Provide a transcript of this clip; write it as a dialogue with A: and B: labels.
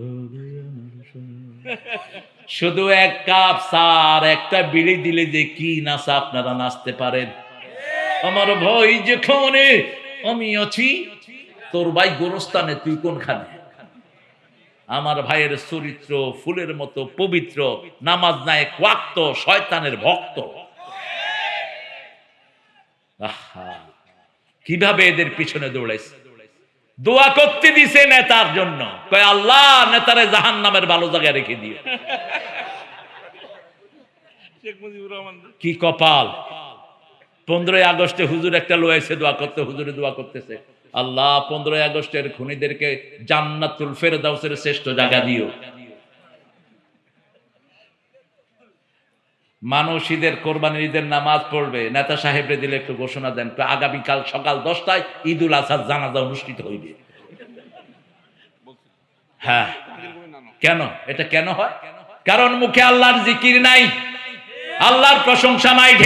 A: শুধু এক কাপ সার একটা বিড়ি দিলে যে কি নাচা আপনারা নাচতে পারেন? আমার ভাই যেখানে আমি আছি তোর ভাই গোরস্থানে তুই কোনখানে? আমার ভাইয়ের চরিত্র ফুলের মতো পবিত্র নামাজ নাই ওয়াক্ত শয়তানের ভক্ত। আহা, কীভাবে এদের পিছনে দৌড়াইছে? দোয়া করতে দিছে নেতার জন্য। কয় আল্লাহ নেতারে জাহান নামের ভালো জায়গায় রেখে
B: রহমান।
A: কি কপাল। পনেরোই আগস্টে হুজুর একটা লোয়াইছে দোয়া করতে হুজুরে দোয়া করতেছে। আল্লাহ পনেরোই আগস্টের খুনিদেরকে জান্নাতুল ফেরদাউসের শ্রেষ্ঠ জায়গা দিও। মানুষ ঈদের কোরবানির ঈদের নামাজ পড়বে, নেতা সাহেবরে দিলে একটু ঘোষণা দেন আগামীকাল সকাল দশটায় ঈদ উল আজহার জানাজা অনুষ্ঠিত হইবে। হ্যাঁ। কেন? এটা কেন হয়? কারণ মুখে আল্লাহর জিকির নাই, আল্লাহর প্রশংসা নাই